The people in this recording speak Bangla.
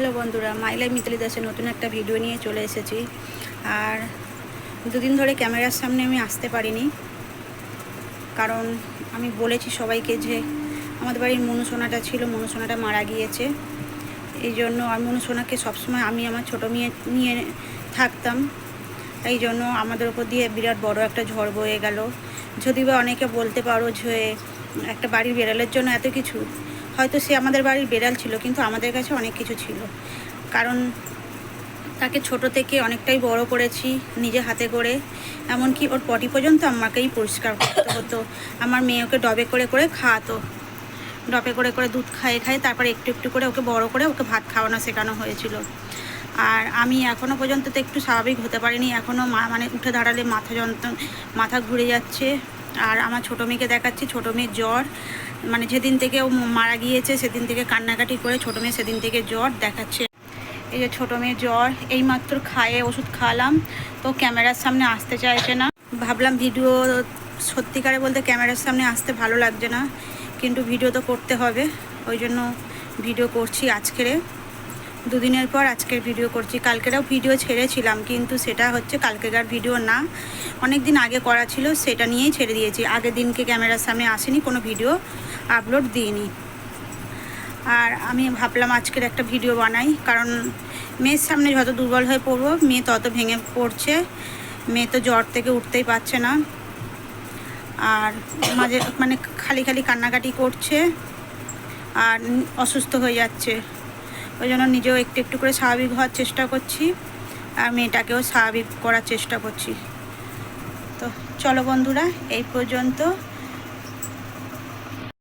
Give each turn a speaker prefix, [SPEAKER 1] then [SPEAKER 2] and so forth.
[SPEAKER 1] হ্যালো বন্ধুরা মাইলাই মিতালি দাসের নতুন একটা ভিডিও নিয়ে চলে এসেছি। আর দুদিন ধরে ক্যামেরার সামনে আমি আসতে পারিনি, কারণ আমি বলেছি সবাইকে যে আমাদের বাড়ির মনুসোনাটা ছিল, মনুসোনাটা মারা গিয়েছে। এই জন্য আর মনুসোনাকে সবসময় আমি আমার ছোটো মেয়ে নিয়ে থাকতাম। এই জন্য আমাদের ওপর দিয়ে বিরাট বড় একটা ঝড় বয়ে গেল। যদি বা অনেকে বলতে পারো যে একটা বাড়ির বেড়ালের জন্য এত কিছু হয়তো সে আমাদের বাড়ির বেড়াল ছিল, কিন্তু আমাদের কাছে অনেক কিছু ছিল। কারণ তাকে ছোট থেকে অনেকটাই বড় করেছি, নিজে হাতে করে। এমনকি ওর পটি পর্যন্ত আমাকেই পরিষ্কার করতে হতো। আমার মেয়ে ওকে ডবে করে করে খাওয়াতো। ডবে করে করে দুধ খাইয়ে খাইয়ে তারপরে একটু একটু করে ওকে বড় করে ওকে ভাত খাওয়ানো শেখানো হয়েছিল। আর আমি এখনও পর্যন্ত তো একটু স্বাভাবিক হতে পারিনি। এখনও মা মানে উঠে দাঁড়ালে মাথা যন্ত্রণ, মাথা ঘুরে যাচ্ছে। আর আমার ছোটো মেয়েকে দেখাচ্ছি, ছোটো মেয়ের জ্বর। মানে যেদিন থেকে ও মারা গিয়েছে, সেদিন থেকে কান্নাকাটি করে ছোটো মেয়ে সেদিন থেকে জ্বর দেখাচ্ছে। এই যে ছোটো মেয়ের জ্বর, এইমাত্র খায়ে ওষুধ খাওয়ালাম, তো ক্যামেরার সামনে আসতে চাইছে না। ভাবলাম ভিডিও সত্যিকারে বলতে ক্যামেরার সামনে আসতে ভালো লাগছে না, কিন্তু ভিডিও তো করতে হবে। ওই জন্য ভিডিও করছি আজকেরে দুদিনের পর আজকের ভিডিও করছি। কালকেরাও ভিডিও ছেড়েছিলাম, কিন্তু সেটা হচ্ছে কালকেকার ভিডিও না। অনেক দিন আগে করা ছিল, সেটা নিয়েই ছেড়ে দিয়েছি। আগের দিনকে ক্যামেরার সামনে আসেনি, কোনো ভিডিও আপলোড দিইনি। আর আমি ভাবলাম আজকের একটা ভিডিও বানাই, কারণ মেয়ের সামনে যত দুর্বল হয়ে পড়ব, মেয়ে তত ভেঙে পড়ছে। মেয়ে তো জ্বর থেকে উঠতেই পারছে না। আর মাঝে মানে খালি খালি কান্নাকাটি করছে, আর অসুস্থ হয়ে যাচ্ছে। ওই জন্য নিজেও একটু একটু করে স্বাভাবিক হওয়ার চেষ্টা করছি আর মেয়েটাকেও স্বাভাবিক করার চেষ্টা করছি। তো চলো বন্ধুরা, এই পর্যন্ত।